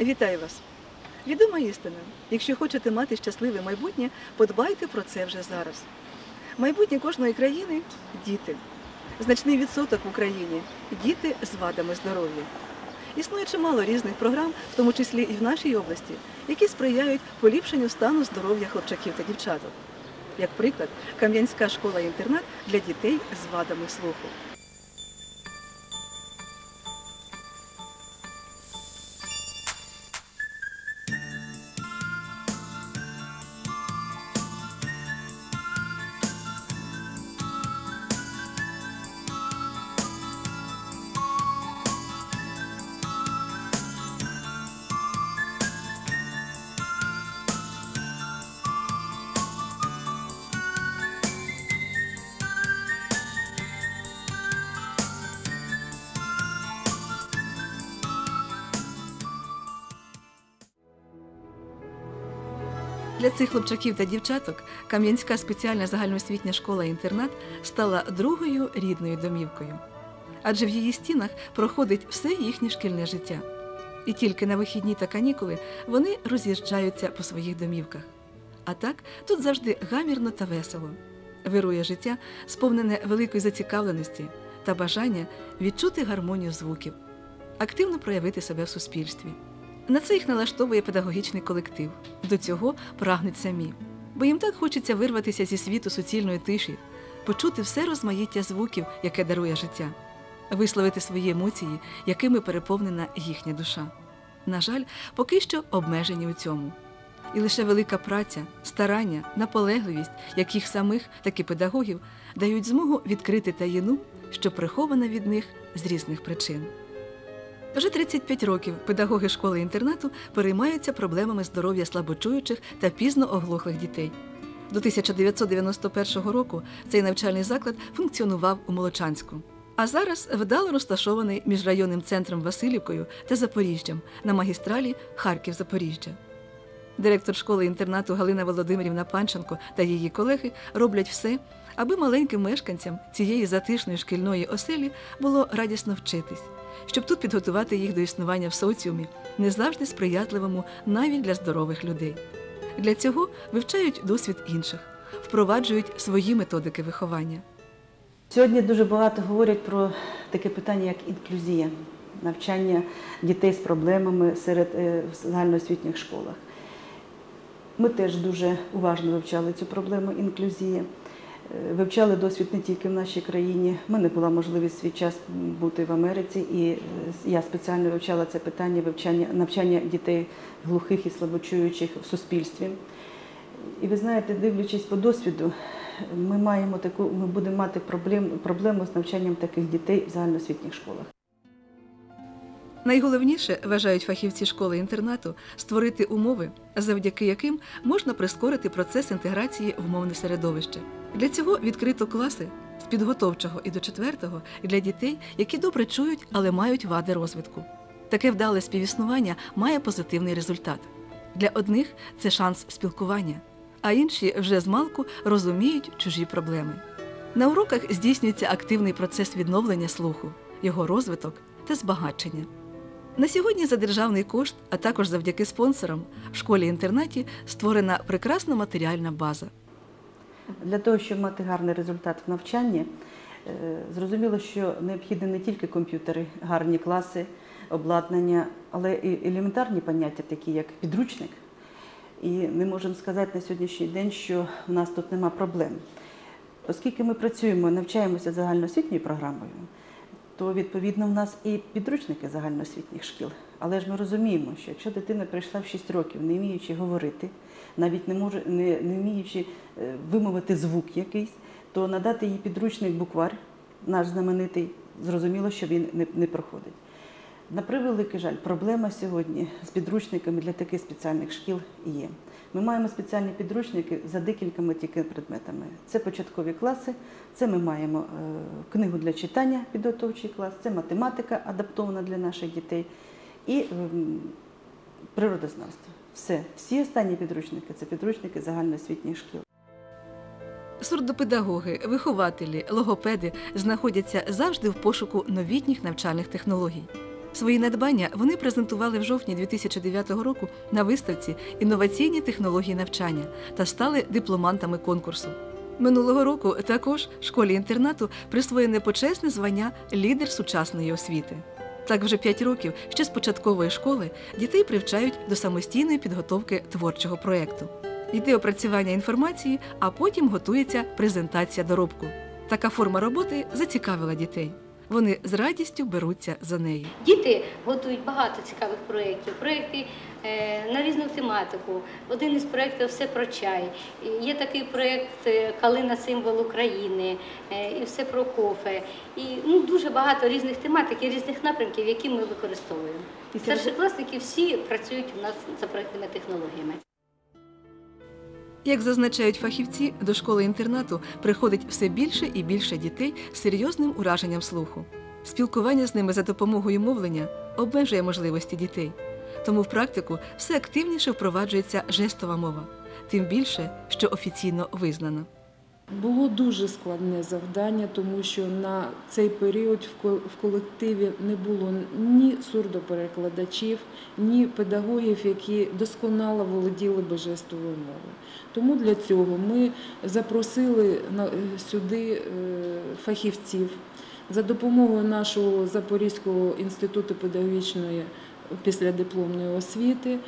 Вітаю вас! Відома істина. Якщо хочете мати щасливе майбутнє, подбайте про це вже зараз. Майбутнє кожної країни діти. Значний відсоток в Україні діти з вадами здоров'я. Існує чимало різних програм, в тому числі і в нашій області, які сприяють поліпшенню стану здоров'я хлопчаків та дівчаток. Як приклад, Кам'янська школа-інтернат для дітей з вадами слуху. Для цих хлопчаків та дівчаток Кам'янська спеціальна загальноосвітня школа-інтернат стала другою рідною домівкою. Адже в її стінах проходить все їхнє шкільне життя. І тільки на вихідні та канікули вони роз'їжджаються по своїх домівках. А так тут завжди гамірно та весело. Вирує життя, сповнене великої зацікавленості та бажання відчути гармонію звуків, активно проявити себе в суспільстві. На це їх налаштовує педагогічний колектив. До цього прагнуть самі, бо їм так хочеться вирватися зі світу суцільної тиші, почути все розмаїття звуків, яке дарує життя, висловити свої емоції, якими переповнена їхня душа. На жаль, поки що обмежені у цьому. І лише велика праця, старання, наполегливість, як їх самих, так і педагогів, дають змогу відкрити таїну, що прихована від них з різних причин. Вже 35 років педагоги школи-інтернату переймаються проблемами здоров'я слабочуючих та пізно оглохлих дітей. До 1991 року цей навчальний заклад функціонував у Молочанську. А зараз вдало розташований між районним центром Васильівкою та Запоріжжям на магістралі Харків-Запоріжжя. Директор школи-інтернату Галина Володимирівна Панченко та її колеги роблять все, аби маленьким мешканцям цієї затишної шкільної оселі було радісно вчитись, щоб тут підготувати їх до існування в соціумі, не завжди сприятливому навіть для здорових людей. Для цього вивчають досвід інших, впроваджують свої методики виховання. Сьогодні дуже багато говорять про таке питання, як інклюзія, навчання дітей з проблемами серед е, загальноосвітніх школах. Ми теж дуже уважно вивчали цю проблему інклюзії. Е, Вивчали досвід не тільки в нашій країні. У мене була можливість свій час бути в Америці, і е, я спеціально вивчала це питання вивчання навчання дітей глухих і слабочуючих в суспільстві. І ви знаєте, дивлячись по досвіду, ми маємо таку, ми будемо мати проблем, проблему з навчанням таких дітей в загальноосвітніх школах. Найголовніше, вважають фахівці школи-інтернату, створити умови, завдяки яким можна прискорити процес інтеграції в мовне середовище. Для цього відкрито класи з підготовчого і до четвертого для дітей, які добре чують, але мають вади розвитку. Таке вдале співіснування має позитивний результат. Для одних це шанс спілкування, а інші вже змалку розуміють чужі проблеми. На уроках здійснюється активний процес відновлення слуху, його розвиток та збагачення. На сьогодні за державний кошт, а також завдяки спонсорам, в школі-інтернаті створена прекрасна матеріальна база. Для того, щоб мати гарний результат в навчанні, е, зрозуміло, що необхідні не тільки комп'ютери, гарні класи, обладнання, але і елементарні поняття, такі як підручник. І ми можемо сказати на сьогоднішній день, що в нас тут нема проблем. Оскільки ми працюємо, навчаємося загальноосвітньою програмою, то відповідно в нас і підручники загальноосвітніх шкіл. Але ж ми розуміємо, що якщо дитина прийшла в 6 років, не вміючи говорити, навіть не може не, не вміючи е, вимовити звук якийсь, то надати їй підручник буквар, наш знаменитий, зрозуміло, що він не, не проходить. На превеликий жаль, проблема сьогодні з підручниками для таких спеціальних шкіл є. Ми маємо спеціальні підручники за декількома тільки предметами. Це початкові класи, це ми маємо е, книгу для читання, підготовчий клас, це математика адаптована для наших дітей і природознавство. Все, всі останні підручники це підручники загальноосвітніх шкіл. Сурдопедагоги, вихователі, логопеди знаходяться завжди в пошуку новітніх навчальних технологій. Свої надбання вони презентували в жовтні 2009 року на виставці Інноваційні технології навчання та стали дипломантами конкурсу. Минулого року також школі інтернату присвоєне почесне звання лідер сучасної освіти. Так вже п'ять років ще з початкової школи дітей привчають до самостійної підготовки творчого проєкту. Йде опрацювання інформації, а потім готується презентація доробку. Така форма роботи зацікавила дітей. Вони з радістю беруться за неї. Діти готують багато цікавих проєктів, проєкти е, на різну тематику. Один із проєктів все про чай. Є такий проєкт е, Калина символ України, е, і все про кофе. І ну, дуже багато різних тематик і різних напрямків, які ми використовуємо. Старшокласники всі працюють у нас за проєктними технологіями. Як зазначають фахівці, до школи-інтернату приходить все більше і більше дітей з серйозним ураженням слуху. Спілкування з ними за допомогою мовлення обмежує можливості дітей. Тому в практику все активніше впроваджується жестова мова, тим більше, що офіційно визнана. Було дуже складне завдання, тому що на цей період в колективі не було ні сурдоперекладачів, ні педагогів, які досконало володіли би жестовою мовою. Тому для цього ми запросили е, сюди е, фахівців за допомогою нашого Запорізького інституту педагогічної післядипломної освіти,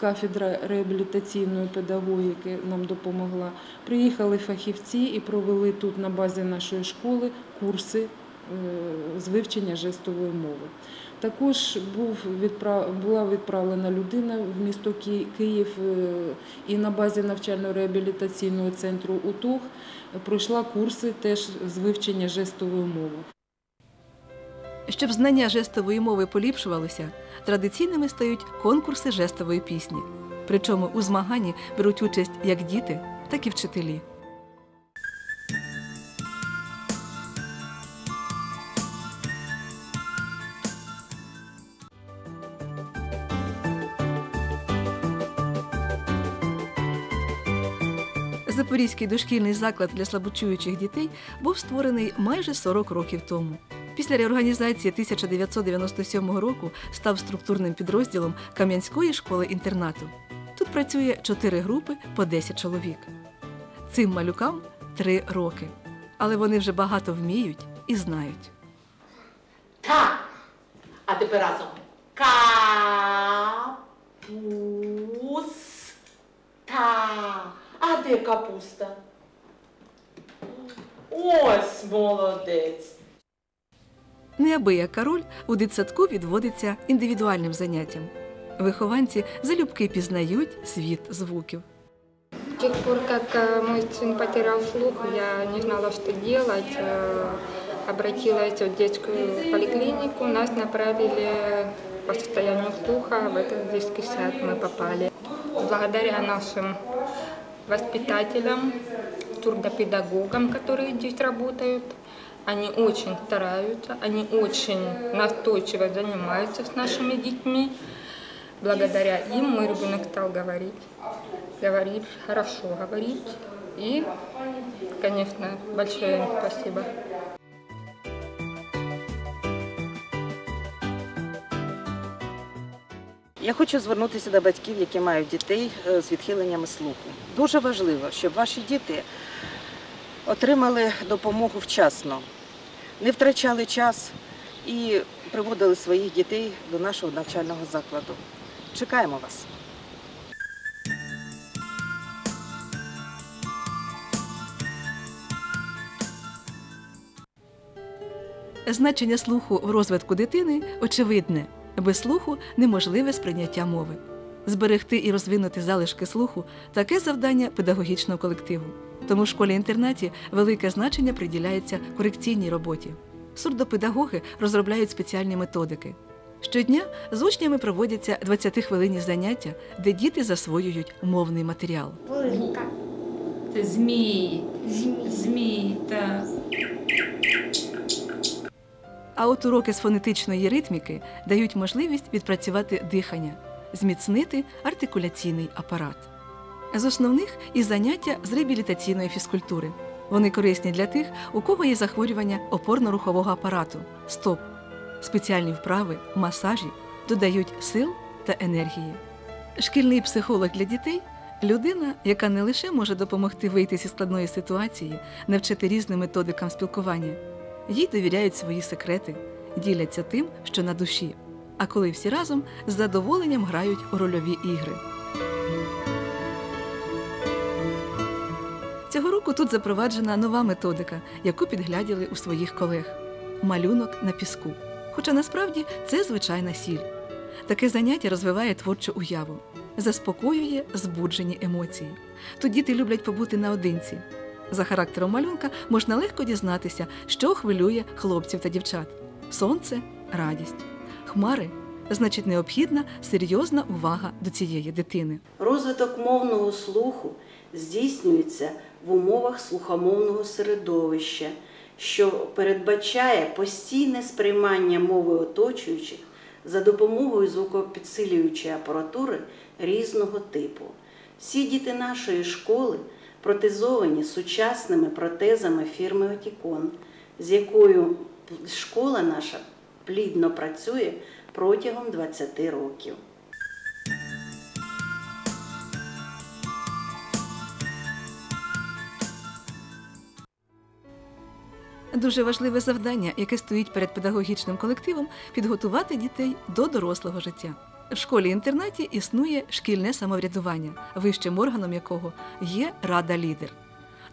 кафедра реабілітаційної педагогіки нам допомогла. Приїхали фахівці і провели тут на базі нашої школи курси е, з вивчення жестової мови. Також був відправ... була відправлена людина в місто Ки- Київ е, і на базі навчально-реабілітаційного центру УТОГ пройшла курси теж з вивчення жестової мови. Щоб знання жестової мови поліпшувалося, традиційними стають конкурси жестової пісні. Причому у змаганні беруть участь як діти, так і вчителі. Запорізький дошкільний заклад для слабочуючих дітей був створений майже 40 років тому. Після реорганізації 1997 року став структурним підрозділом Кам'янської школи-інтернату. Тут працює чотири групи по 10 чоловік. Цим малюкам три роки. Але вони вже багато вміють і знають. Та. А тепер разом. Капуста. А де капуста? Ось молодець. Неабияка роль у дитсадку відводиться індивідуальним заняттям. Вихованці залюбки пізнають світ звуків. С тех пор, как э, мой сын потерял слух, я не знала, что делать. Э, Обратилась в детскую поликлинику, нас направили по состоянию слуха в этот детский сад мы попали. Благодаря нашим воспитателям, трудопедагогам, которые здесь работают, они очень стараются, они очень настойчиво занимаются с нашими детьми. Благодаря им мой ребенок стал говорить говорит, хорошо говорит. И, конечно, большое им спасибо. Я хочу звернутися до батьків, які мають дітей е, з відхиленнями слуху. Дуже важливо, щоб ваші діти отримали допомогу вчасно, не втрачали час і приводили своїх дітей до нашого навчального закладу. Чекаємо вас. Значення слуху в розвитку дитини очевидне. Без слуху неможливе сприйняття мови. Зберегти і розвинути залишки слуху таке завдання педагогічного колективу. Тому в школі-інтернаті велике значення приділяється корекційній роботі. Сурдопедагоги розробляють спеціальні методики. Щодня з учнями проводяться 20-хвилинні заняття, де діти засвоюють мовний матеріал. Це змії. Змії, так. А от уроки з фонетичної ритміки дають можливість відпрацювати дихання, зміцнити артикуляційний апарат. З основних і заняття з реабілітаційної фізкультури. Вони корисні для тих, у кого є захворювання опорно-рухового апарату стоп. спеціальні вправи, масажі додають сил та енергії. Шкільний психолог для дітей людина, яка не лише може допомогти вийти зі складної ситуації, навчити різним методикам спілкування, їй довіряють свої секрети, діляться тим, що на душі. А коли всі разом з задоволенням грають у рольові ігри. Цього року тут запроваджена нова методика, яку підгляділи у своїх колег малюнок на піску. Хоча насправді це звичайна сіль. Таке заняття розвиває творчу уяву, заспокоює збуджені емоції. Тут діти люблять побути наодинці. За характером малюнка можна легко дізнатися, що хвилює хлопців та дівчат: сонце радість, хмари значить необхідна серйозна увага до цієї дитини. Розвиток мовного слуху здійснюється в умовах слухомовного середовища, що передбачає постійне сприймання мови оточуючих за допомогою звукопідсилюючої апаратури різного типу. Всі діти нашої школи протезовані сучасними протезами фірми Отікон, з якою школа наша плідно працює протягом 20 років. Дуже важливе завдання, яке стоїть перед педагогічним колективом, підготувати дітей до дорослого життя. В школі-інтернаті існує шкільне самоврядування, вищим органом якого є рада лідер.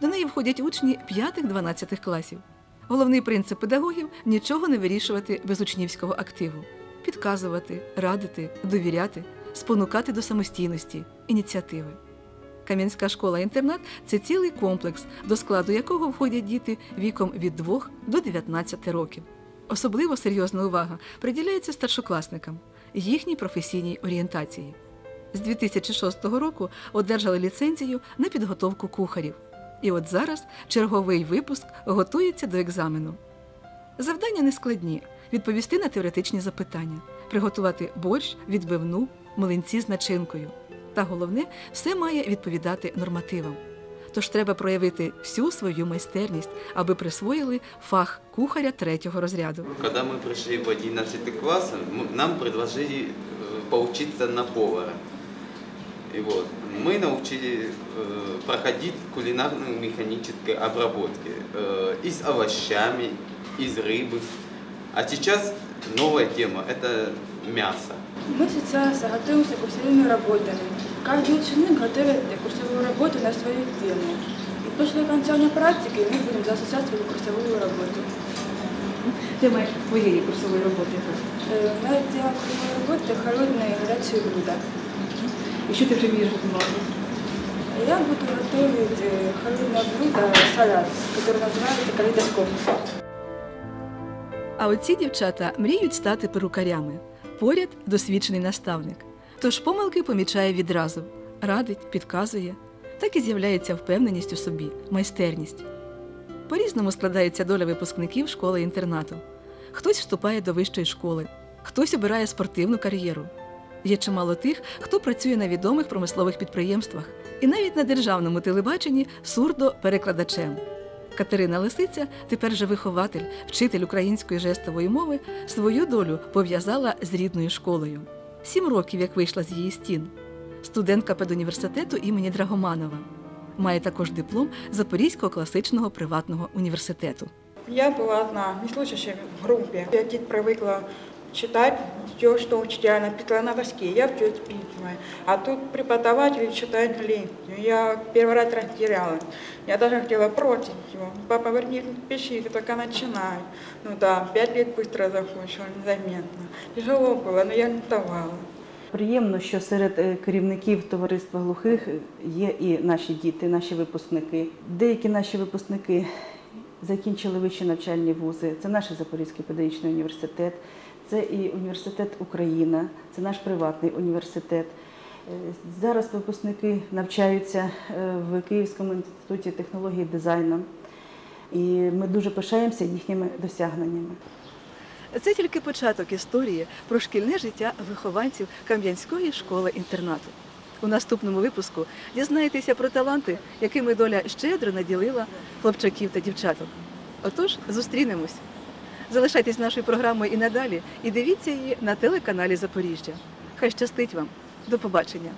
До неї входять учні 5-12 класів. Головний принцип педагогів нічого не вирішувати без учнівського активу, підказувати, радити, довіряти, спонукати до самостійності, ініціативи. Кам'янська школа-інтернат це цілий комплекс, до складу якого входять діти віком від 2 до 19 років. Особливо серйозна увага приділяється старшокласникам, їхній професійній орієнтації. З 2006 року одержали ліцензію на підготовку кухарів. І от зараз черговий випуск готується до екзамену. Завдання не складні: відповісти на теоретичні запитання, приготувати борщ, відбивну, млинці з начинкою Та головне, все має відповідати нормативам. Тож треба проявити всю свою майстерність, аби присвоїли фах кухаря третього розряду. Когда мы пришли в 11 класс, м- нам предложили э, поучиться на повара. И вот, мы научили э, проходить кулинарную механические обработки э, и с овощами, и с рыбы. А сейчас новая тема – это мясо. Мы сейчас готовимся к курсовыми работами. Каждый ученик готовит курсовую работу на свою тему. И после окончания практики мы будем защищать свою курсовую работу. Тема твоєї курсової роботи. Э, Моя тема курсовой работы – холодные и горячие блюда. І що ти вже вмієш готувати? Я буду готовить э, холодное блюдо – салат, который называется калейдоскоп. А оці дівчата мріють стати перукарями. Поряд досвідчений наставник. Тож помилки помічає відразу, радить, підказує, так і з'являється впевненість у собі, майстерність. По-різному складається доля випускників школи-інтернату. Хтось вступає до вищої школи, хтось обирає спортивну кар'єру. Є чимало тих, хто працює на відомих промислових підприємствах і навіть на державному телебаченні сурдо-перекладачем. Катерина Лисиця, тепер же вихователь, вчитель української жестової мови, свою долю пов'язала з рідною школою. Сім років, як вийшла з її стін. Студентка педуніверситету імені Драгоманова. Має також диплом Запорізького класичного приватного університету. Я була одна, не слушающая в групі. Я тут привыкла читать все, что учителя написала на доске. Я все списываю. А тут преподаватель читает лекцию. Я первый раз растерялась. Я даже хотела против его. Папа говорит, не пиши, ты только начинай. Ну да, пять лет быстро закончила, незаметно. Тяжело было, но я не давала. Приємно, що серед е, керівників товариства глухих є і наші діти, наші випускники. Деякі наші випускники закінчили вищі навчальні вузи. Це наш Запорізький педагогічний університет, це і університет Україна, це наш приватний університет. Е, Зараз випускники навчаються е, в Київському інституті технології дизайну. І ми дуже пишаємося їхніми досягненнями. Це тільки початок історії про шкільне життя вихованців Кам'янської школи інтернату. У наступному випуску дізнаєтеся про таланти, якими доля щедро наділила хлопчаків та дівчаток. Отож, зустрінемось. Залишайтесь нашою програмою і надалі, і дивіться її на телеканалі Запоріжжя. Хай щастить вам. До побачення!